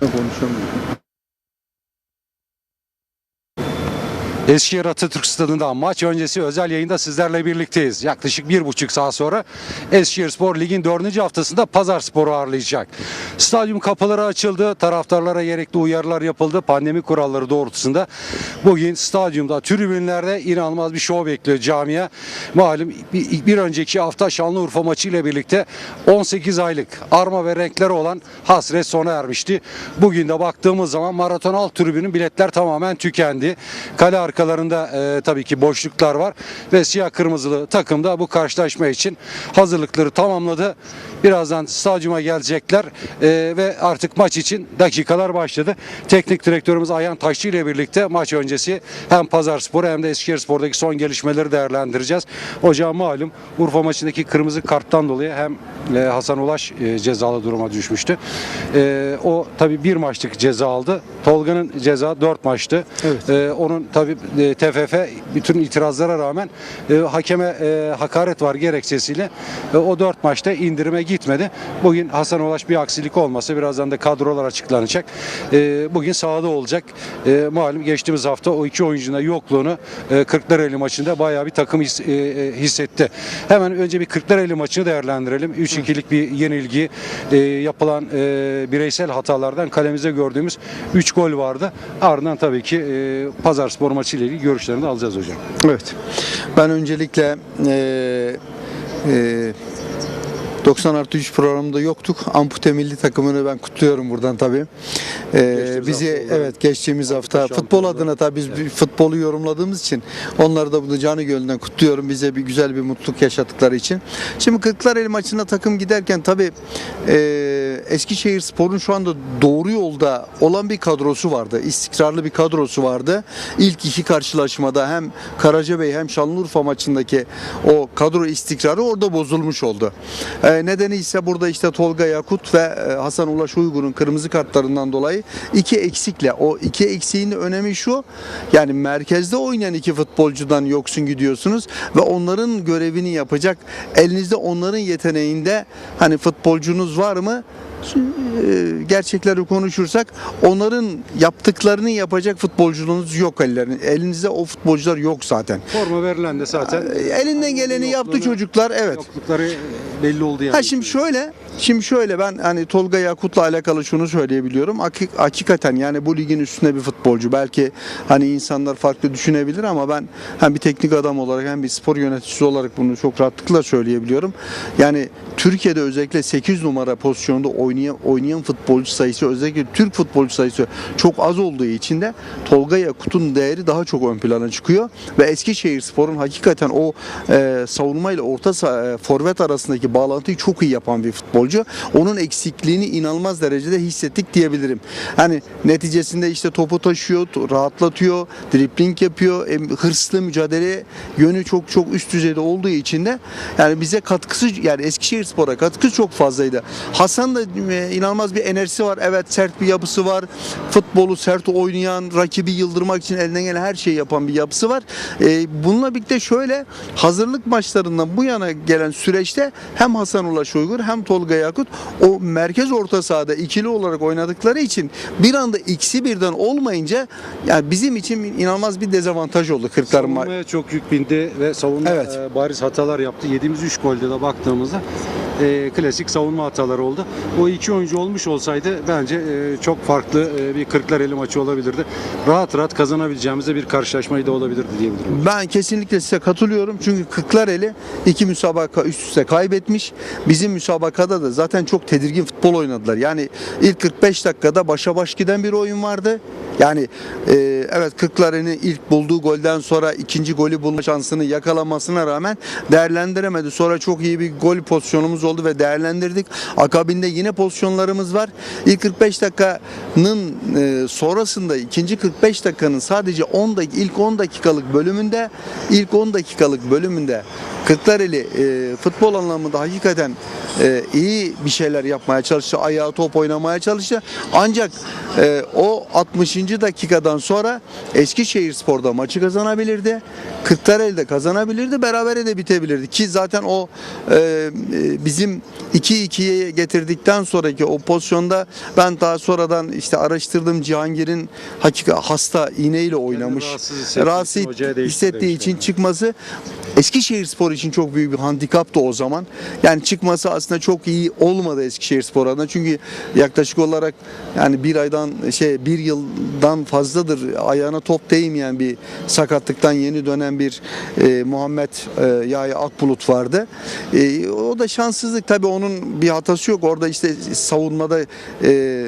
那我们吃米。Eskişehir Atatürk Stadı'nda maç öncesi özel yayında sizlerle birlikteyiz. Yaklaşık bir buçuk saat sonra Eskişehir Spor Lig'in dördüncü haftasında Pazar Spor'u ağırlayacak. Stadyum kapıları açıldı, taraftarlara gerekli uyarılar yapıldı. Pandemi kuralları doğrultusunda bugün stadyumda, tribünlerde inanılmaz bir şov bekliyor camia. Malum bir, önceki hafta Şanlıurfa maçı ile birlikte 18 aylık arma ve renkleri olan hasret sona ermişti. Bugün de baktığımız zaman maraton alt tribünün biletler tamamen tükendi. Kale arkalarında e, tabii ki boşluklar var ve siyah kırmızılı takım da bu karşılaşma için hazırlıkları tamamladı. Birazdan stadyuma gelecekler e, ve artık maç için dakikalar başladı. Teknik direktörümüz Ayhan Taşçı ile birlikte maç öncesi hem Pazar Sporu hem de Eskişehir Spor'daki son gelişmeleri değerlendireceğiz. Hocam malum Urfa maçındaki kırmızı karttan dolayı hem e, Hasan Ulaş e, cezalı duruma düşmüştü. E, o tabii bir maçlık ceza aldı. Tolga'nın ceza dört maçtı. Evet. E, onun tabii e, TFF bütün itirazlara rağmen e, hakeme e, hakaret var gerekçesiyle e, o dört maçta indirime gitmedi. Bugün Hasan Ulaş bir aksilik olmasa birazdan da kadrolar açıklanacak. E, bugün sahada olacak. E, malum geçtiğimiz hafta o iki oyuncunun yokluğunu e, Kırklareli maçında bayağı bir takım his- e, e, hissetti. Hemen önce bir Kırklareli maçını değerlendirelim. 3-2'lik bir yenilgi e, yapılan e, bireysel hatalardan kalemize gördüğümüz 3 gol vardı. Ardından tabii ki e, Pazar Spor maçı ile ilgili görüşlerini alacağız hocam. Evet. Ben öncelikle eee eee 90 artı 3 programında yoktuk. Ampute milli takımını ben kutluyorum buradan tabii. Geçtiğimiz bizi hafta evet geçtiğimiz hafta futbol adına tabii biz bir futbolu yorumladığımız için onları da bunu canı gönülden kutluyorum. Bize bir güzel bir mutluluk yaşattıkları için. Şimdi Kırklareli maçına takım giderken tabii eee Eskişehir Spor'un şu anda doğru yolda olan bir kadrosu vardı. İstikrarlı bir kadrosu vardı. İlk iki karşılaşmada hem Karacabey hem Şanlıurfa maçındaki o kadro istikrarı orada bozulmuş oldu. Ee, nedeni ise burada işte Tolga Yakut ve e, Hasan Ulaş Uygur'un kırmızı kartlarından dolayı iki eksikle. O iki eksiğin önemi şu. Yani merkezde oynayan iki futbolcudan yoksun gidiyorsunuz ve onların görevini yapacak. Elinizde onların yeteneğinde hani futbolcunuz var mı? E, gerçekleri konuşursak onların yaptıklarını yapacak futbolcunuz yok ellerinde. Elinizde o futbolcular yok zaten. Forma verilen de zaten Elinden geleni yaptı çocuklar. Evet. yoklukları belli oldu yani. Ha şimdi şöyle, şimdi şöyle ben hani Tolga Yakut'la alakalı şunu söyleyebiliyorum. Hakik- hakikaten yani bu ligin üstünde bir futbolcu. Belki hani insanlar farklı düşünebilir ama ben hem bir teknik adam olarak hem bir spor yöneticisi olarak bunu çok rahatlıkla söyleyebiliyorum. Yani Türkiye'de özellikle 8 numara pozisyonda oynayan oynayan futbolcu sayısı özellikle Türk futbolcu sayısı çok az olduğu için de Tolga Yakut'un değeri daha çok ön plana çıkıyor ve Eskişehir Spor'un hakikaten o e, savunma ile orta e, forvet arasındaki bağlantıyı çok iyi yapan bir futbolcu. Onun eksikliğini inanılmaz derecede hissettik diyebilirim. Hani neticesinde işte topu taşıyor, rahatlatıyor, dribling yapıyor, hırslı mücadele yönü çok çok üst düzeyde olduğu için de yani bize katkısı yani Eskişehir Spor'a katkısı çok fazlaydı. Hasan da e, inanılmaz bir enerjisi var. Evet sert bir yapısı var. Futbolu sert oynayan, rakibi yıldırmak için elinden gelen her şeyi yapan bir yapısı var. E, bununla birlikte şöyle hazırlık maçlarından bu yana gelen süreçte hem Hasan Ulaş Uygur hem Tolga Yakut o merkez orta sahada ikili olarak oynadıkları için bir anda ikisi birden olmayınca yani bizim için inanılmaz bir dezavantaj oldu Kırklar ma- Savunmaya çok yük bindi ve savunma Evet. e, bariz hatalar yaptı. Yediğimiz 3 golde de baktığımızda e, klasik savunma hataları oldu. O iki oyuncu olmuş olsaydı bence e, çok farklı e, bir Kırklareli maçı olabilirdi. Rahat rahat kazanabileceğimiz de bir karşılaşmayı da olabilirdi diyebilirim. Ben kesinlikle size katılıyorum. Çünkü Kırklareli iki müsabaka üst üste kaybetmiş. Bizim müsabakada da zaten çok tedirgin futbol oynadılar. Yani ilk 45 dakikada başa baş giden bir oyun vardı. Yani e, evet Kırklareli'nin ilk bulduğu golden sonra ikinci golü bulma şansını yakalamasına rağmen değerlendiremedi. Sonra çok iyi bir gol pozisyonumuz oldu ve değerlendirdik. Akabinde yine pozisyonlarımız var. İlk 45 dakikanın e, sonrasında ikinci 45 dakikanın sadece 10 dakika ilk 10 dakikalık bölümünde ilk 10 dakikalık bölümünde Kırklareli e, futbol anlamında hakikaten e, iyi bir şeyler yapmaya çalıştı. Ayağı top oynamaya çalıştı. Ancak e, o 60. dakikadan sonra Eskişehir Spor'da maçı kazanabilirdi. Kırklareli'de kazanabilirdi. Berabere de bitebilirdi. Ki zaten o e, e, bizim bizim 2-2'ye getirdikten sonraki o pozisyonda ben daha sonradan işte araştırdım Cihangir'in hakika hasta iğneyle oynamış. rahatsız hissettiği Rahatsız hissettiği için demişler. çıkması Eskişehir Spor için çok büyük bir handikaptı o zaman. Yani çıkması aslında çok iyi olmadı Eskişehir Spor adına. Çünkü yaklaşık olarak yani bir aydan şey bir yıldan fazladır ayağına top değmeyen bir sakatlıktan yeni dönen bir e, Muhammed e, Yahya Akbulut vardı. E, o da şanssızlık tabii onun bir hatası yok. Orada işte savunmada e,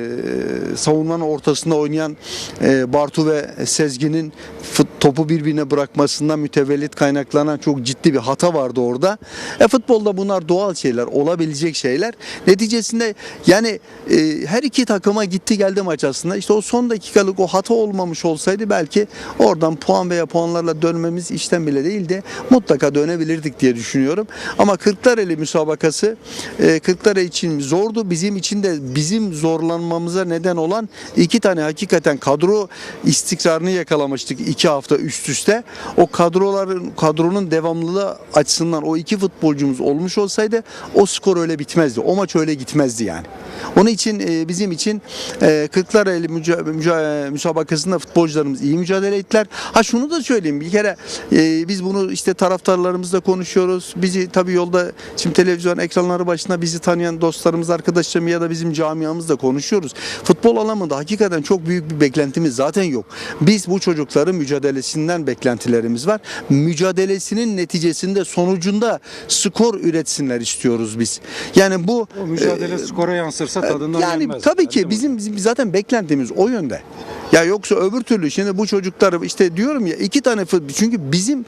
savunmanın ortasında oynayan e, Bartu ve Sezgin'in topu birbirine bırakmasından mütevellit kaynaklanan çok ciddi bir hata vardı orada. E, futbolda bunlar doğal şeyler, olabilecek şeyler. Neticesinde yani e, her iki takıma gitti geldi maç aslında. İşte o son dakikalık o hata olmamış olsaydı belki oradan puan veya puanlarla dönmemiz işten bile değil de mutlaka dönebilirdik diye düşünüyorum. Ama Kırklareli müsabakası e, Kırklareli için zordu. Bizim için de bizim zorlanmamıza neden olan iki tane hakikaten kadro istikrarını yakalamıştık iki hafta üst üste. O kadroların kadronun devamlılığı açısından o iki futbolcumuz olmuş olsaydı o skor öyle bitmezdi. O maç öyle gitmezdi yani. Onun için e, bizim için e, Kırklareli müsabakasında futbolcularımız iyi mücadele ettiler. Ha şunu da söyleyeyim bir kere e, biz bunu işte taraftarlarımızla konuşuyoruz. Bizi tabii yolda şimdi televizyon ekranları başında bizi tanıyan dostlarımız, arkadaşlarım ya da bizim camiamızla konuşuyoruz. Futbol alanında hakikaten çok büyük bir beklentimiz zaten yok. Biz bu çocukların mücadelesinden beklentilerimiz var. Mücadelesinin neticesinde sonucunda skor üretsinler istiyoruz biz. Yani bu O mücadele e, skora yansırsa tadından yani yenmez. tabii ki bizim, bizim zaten beklentimiz o yönde. Ya yoksa öbür türlü şimdi bu çocuklar işte diyorum ya iki tane fut- çünkü bizim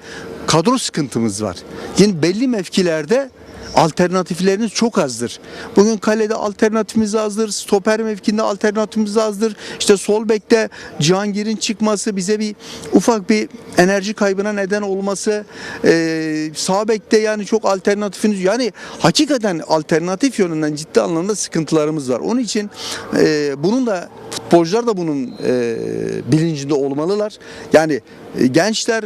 kadro sıkıntımız var. Yani belli mevkilerde alternatifleriniz çok azdır. Bugün kalede alternatifimiz azdır. Stoper mevkinde alternatifimiz azdır. İşte sol bekte Cihangir'in çıkması bize bir ufak bir enerji kaybına neden olması. Ee, sağ bekte yani çok alternatifiniz yani hakikaten alternatif yönünden ciddi anlamda sıkıntılarımız var. Onun için e, bunun da futbolcular da bunun e, bilincinde olmalılar. Yani e, gençler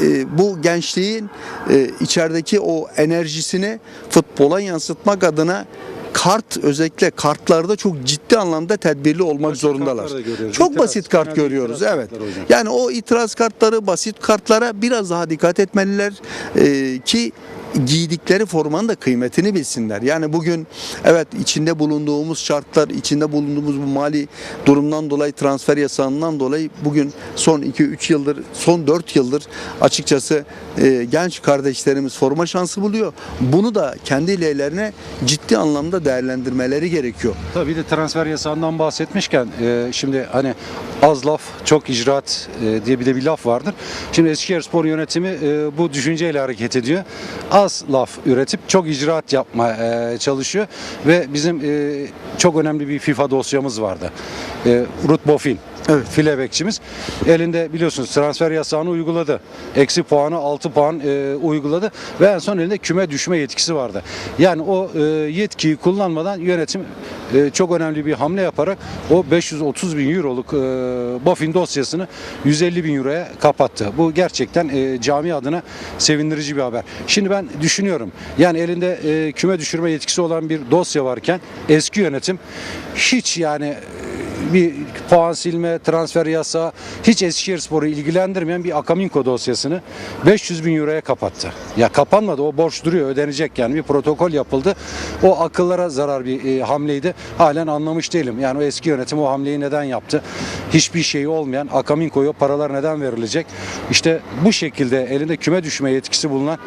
e, bu gençliğin e, içerideki o enerjisini futbola yansıtmak adına kart özellikle kartlarda çok ciddi anlamda tedbirli olmak Basit zorundalar. Çok İtiraz, basit kart görüyoruz. Evet. hocam. Yani o itiraz kartları, basit kartlara biraz daha dikkat etmeliler e, ki giydikleri formanın da kıymetini bilsinler. Yani bugün evet içinde bulunduğumuz şartlar, içinde bulunduğumuz bu mali durumdan dolayı transfer yasağından dolayı bugün son 2-3 yıldır, son 4 yıldır açıkçası e, genç kardeşlerimiz forma şansı buluyor. Bunu da kendi lehlerine ciddi anlamda değerlendirmeleri gerekiyor. Tabii de transfer yasağından bahsetmişken e, şimdi hani az laf çok icraat e, diye bir de bir laf vardır. Şimdi Eskişehir Spor yönetimi e, bu düşünceyle hareket ediyor. Az laf üretip çok icraat yapma e, çalışıyor ve bizim e, çok önemli bir FIFA dosyamız vardı. E, Ruth Boffin Evet. file bekçimiz. Elinde biliyorsunuz transfer yasağını uyguladı. Eksi puanı 6 puan e, uyguladı ve en son elinde küme düşme yetkisi vardı. Yani o e, yetkiyi kullanmadan yönetim e, çok önemli bir hamle yaparak o 530 bin euroluk e, Boffin dosyasını 150 bin euroya kapattı. Bu gerçekten e, cami adına sevindirici bir haber. Şimdi ben düşünüyorum yani elinde e, küme düşürme yetkisi olan bir dosya varken eski yönetim hiç yani e, bir puan silme, transfer yasağı hiç Eskişehir Spor'u ilgilendirmeyen bir Akaminko dosyasını 500 bin euroya kapattı. Ya kapanmadı o borç duruyor ödenecek yani bir protokol yapıldı. O akıllara zarar bir e, hamleydi. Halen anlamış değilim. Yani o eski yönetim o hamleyi neden yaptı? Hiçbir şeyi olmayan Akaminko'ya paralar neden verilecek? İşte bu şekilde elinde küme düşme yetkisi bulunan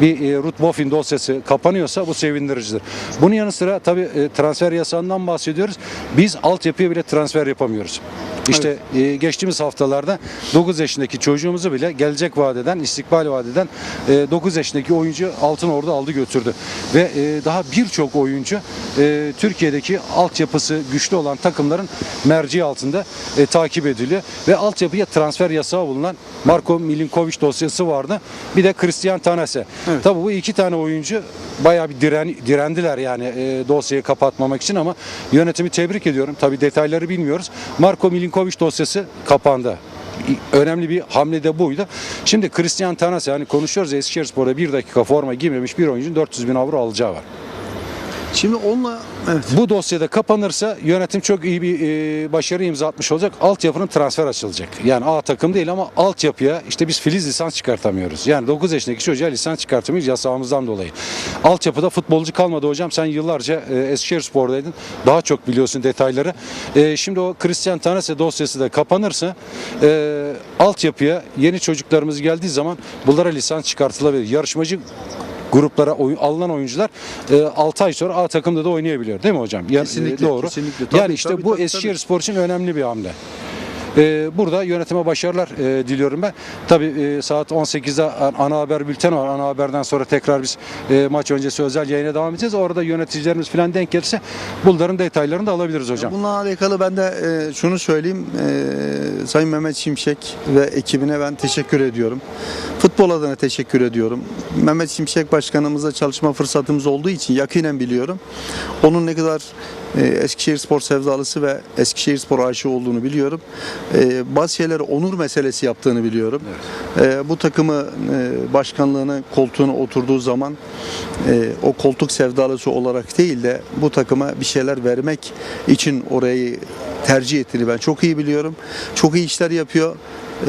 bir e, Ruth Boffin dosyası kapanıyorsa bu sevindiricidir. Bunun yanı sıra tabii e, transfer yasağından bahsediyoruz. Biz altyapıya bile transfer yapamıyoruz. İşte e, geçtiğimiz haftalarda 9 yaşındaki çocuğumuzu bile gelecek vadeden, istikbal vadeden e, 9 yaşındaki oyuncu Altın Ordu aldı götürdü. Ve e, daha birçok oyuncu e, Türkiye'deki altyapısı güçlü olan takımların merci altında e, takip ediliyor. Ve altyapıya transfer yasağı bulunan Marko Milinkovic dosyası vardı. Bir de Christian Tanase. Tabii bu iki tane oyuncu bayağı bir diren, direndiler yani e, dosyayı kapatmamak için ama yönetimi tebrik ediyorum. Tabii detayları bilmiyoruz. Marko Milinkovic dosyası kapandı. Önemli bir hamle de buydu. Şimdi Christian Tanase yani konuşuyoruz ya, Eskişehirspor'da bir dakika forma giymemiş bir oyuncunun 400 bin avro alacağı var. Şimdi onunla evet. Bu dosyada kapanırsa yönetim çok iyi bir e, başarı imza atmış olacak. Altyapının transfer açılacak. Yani A takım değil ama altyapıya işte biz filiz lisans çıkartamıyoruz. Yani 9 yaşındaki çocuğa lisans çıkartamıyoruz yasağımızdan dolayı. Altyapıda futbolcu kalmadı hocam. Sen yıllarca e, Eskişehir Spor'daydın. Daha çok biliyorsun detayları. E, şimdi o Christian Tanase dosyası da kapanırsa e, altyapıya yeni çocuklarımız geldiği zaman bunlara lisans çıkartılabilir. Yarışmacı gruplara oy- alınan oyuncular e, 6 ay sonra A takımda da oynayabiliyor değil mi hocam? Yani, Kesinlikle, e, doğru. kesinlikle. Tabii, yani işte tabii, bu tabii, Eskişehir tabii. Spor için önemli bir hamle. E, burada yönetime başarılar e, diliyorum ben. Tabii e, saat 18'de an- ana haber bülteni var. Ana haberden sonra tekrar biz e, maç öncesi özel yayına devam edeceğiz. Orada yöneticilerimiz falan denk gelirse bunların detaylarını da alabiliriz hocam. Bununla alakalı ben de e, şunu söyleyeyim. Sayın Mehmet Şimşek ve ekibine ben teşekkür ediyorum. Futbol adına teşekkür ediyorum. Mehmet Şimşek Başkanımızla çalışma fırsatımız olduğu için yakinen biliyorum. Onun ne kadar Eskişehir Spor sevdalısı ve Eskişehir Spor aşığı olduğunu biliyorum. E, bazı şeyleri onur meselesi yaptığını biliyorum. E, bu takımı e, başkanlığını koltuğuna oturduğu zaman e, o koltuk sevdalısı olarak değil de bu takıma bir şeyler vermek için orayı tercih ettiğini ben çok iyi biliyorum. Çok iyi işler yapıyor.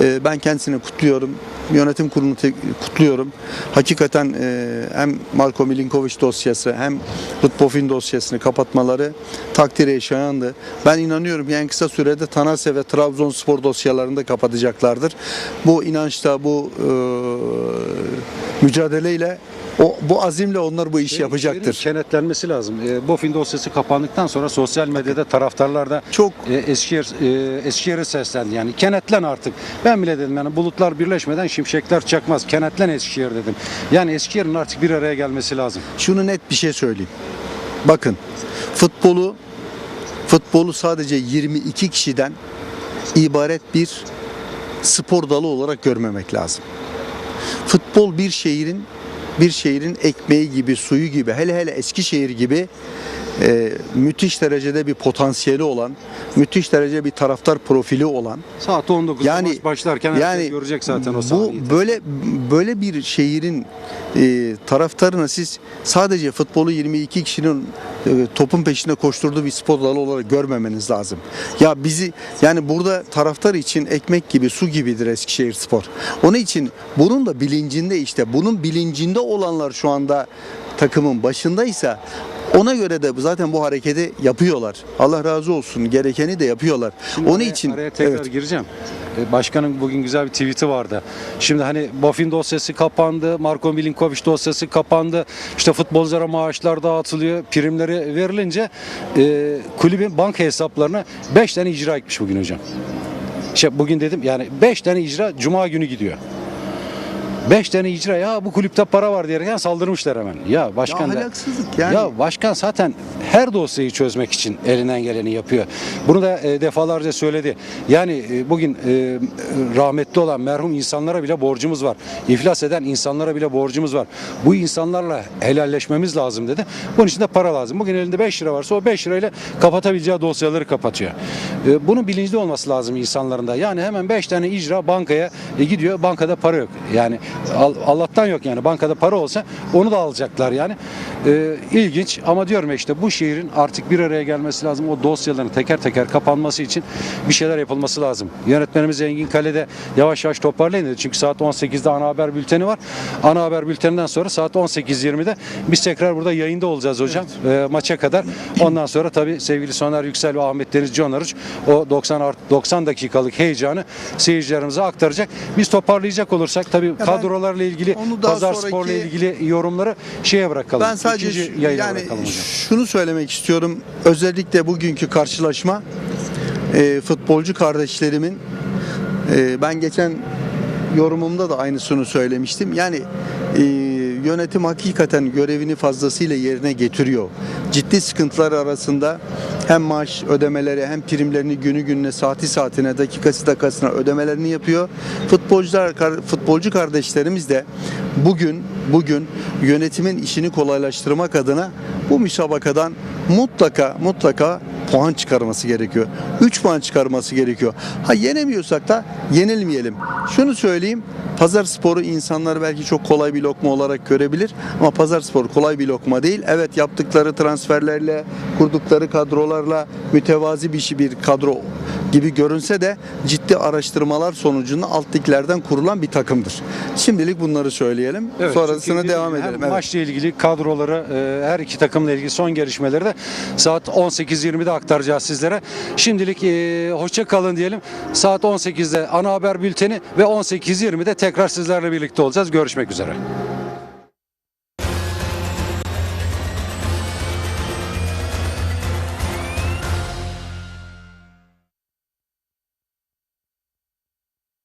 E, ben kendisini kutluyorum. Yönetim kurulunu kutluyorum. Hakikaten e, hem Marko Milinkovic dosyası hem Rıdbofin dosyasını kapatmaları takdire şayandı. Ben inanıyorum en kısa sürede Tanase ve Trabzonspor dosyalarını da kapatacaklardır. Bu inançta bu e, mücadeleyle o, bu azimle onlar bu işi Şeyin- yapacaktır. Kenetlenmesi lazım. E, Bofin dosyası kapandıktan sonra sosyal medyada taraftarlar da Çok e, Eskişehir, e, Eskişehir'e seslendi. Yani kenetlen artık. Ben bile dedim yani bulutlar birleşmeden şimşekler çakmaz. Kenetlen Eskişehir dedim. Yani Eskişehir'in artık bir araya gelmesi lazım. şunu net bir şey söyleyeyim. Bakın futbolu futbolu sadece 22 kişiden ibaret bir spor dalı olarak görmemek lazım. Futbol bir şehrin bir şehrin ekmeği gibi, suyu gibi, hele hele Eskişehir gibi e, müthiş derecede bir potansiyeli olan, müthiş derece bir taraftar profili olan Saat 19'da Yani- maç başlarken yani görecek zaten o bu sahneyi. böyle böyle bir şehrin e, taraftarına siz sadece futbolu 22 kişinin topun peşinde koşturduğu bir spor dalı olarak görmemeniz lazım. Ya bizi yani burada taraftar için ekmek gibi su gibidir Eskişehir Spor. Onun için bunun da bilincinde işte bunun bilincinde olanlar şu anda takımın başındaysa ona göre de zaten bu hareketi yapıyorlar. Allah razı olsun. Gerekeni de yapıyorlar. Şimdi Onun araya- için araya tekrar evet. gireceğim. E, Başkanın bugün güzel bir tweet'i vardı. Şimdi hani Bofin dosyası kapandı, Marko Milinkovic dosyası kapandı. İşte futbolculara maaşlar dağıtılıyor, primleri verilince e, kulübün banka hesaplarına 5 tane icra etmiş bugün hocam. İşte bugün dedim yani 5 tane icra cuma günü gidiyor. 5 tane icra ya bu kulüpte para var diyerekten saldırmışlar hemen. Ya başkan Ya da yani. ya başkan zaten her dosyayı çözmek için elinden geleni yapıyor. Bunu da e, defalarca söyledi. Yani e, bugün e, rahmetli olan merhum insanlara bile borcumuz var. İflas eden insanlara bile borcumuz var. Bu insanlarla helalleşmemiz lazım dedi. Bunun için de para lazım. Bugün elinde 5 lira varsa o 5 lirayla kapatabileceği dosyaları kapatıyor. E, bunun bilinçli olması lazım insanların da. Yani hemen 5 tane icra bankaya e, gidiyor. Bankada para yok. Yani Allah'tan yok yani. Bankada para olsa onu da alacaklar yani. E, ilginç ama diyorum işte bu şehrin artık bir araya gelmesi lazım. O dosyaların teker teker kapanması için bir şeyler yapılması lazım. Yönetmenimiz Engin Kale'de yavaş yavaş toparlayın dedi. Çünkü saat 18'de ana haber bülteni var. Ana haber bülteninden sonra saat 18.20'de biz tekrar burada yayında olacağız hocam. E, maça kadar. Ondan sonra tabii sevgili Soner Yüksel ve Ahmet Deniz Can Arıç o 90 art 90 dakikalık heyecanı seyircilerimize aktaracak. Biz toparlayacak olursak tabii ben kadrolarla ilgili onu daha pazar sonraki- sporla ilgili yorumları şeye bırakalım. Ben sadece İkinci yayına yani bırakalım hocam. şunu söylemek istiyorum. Özellikle bugünkü karşılaşma e, futbolcu kardeşlerimin e, ben geçen yorumumda da aynısını söylemiştim. Yani e, yönetim hakikaten görevini fazlasıyla yerine getiriyor. Ciddi sıkıntılar arasında hem maaş ödemeleri hem primlerini günü gününe saati saatine dakikası dakikasına ödemelerini yapıyor. Futbolcular futbolcu kardeşlerimiz de bugün bugün yönetimin işini kolaylaştırmak adına bu müsabakadan mutlaka mutlaka puan çıkarması gerekiyor. 3 puan çıkarması gerekiyor. Ha yenemiyorsak da yenilmeyelim. Şunu söyleyeyim. Pazar sporu insanlar belki çok kolay bir lokma olarak görebilir ama pazar sporu kolay bir lokma değil. Evet yaptıkları transferlerle, kurdukları kadrolarla mütevazi bir bir kadro gibi görünse de ciddi araştırmalar sonucunda alt liglerden kurulan bir takımdır. Şimdilik bunları söyleyelim. Evet, Sonrasına devam hem edelim. Evet. Maçla ilgili kadroları, e, her iki takımla ilgili son gelişmeleri de saat 18.20'de aktaracağız sizlere. Şimdilik e, hoşça kalın diyelim. Saat 18'de ana haber bülteni ve 18.20'de tekrar sizlerle birlikte olacağız. Görüşmek üzere.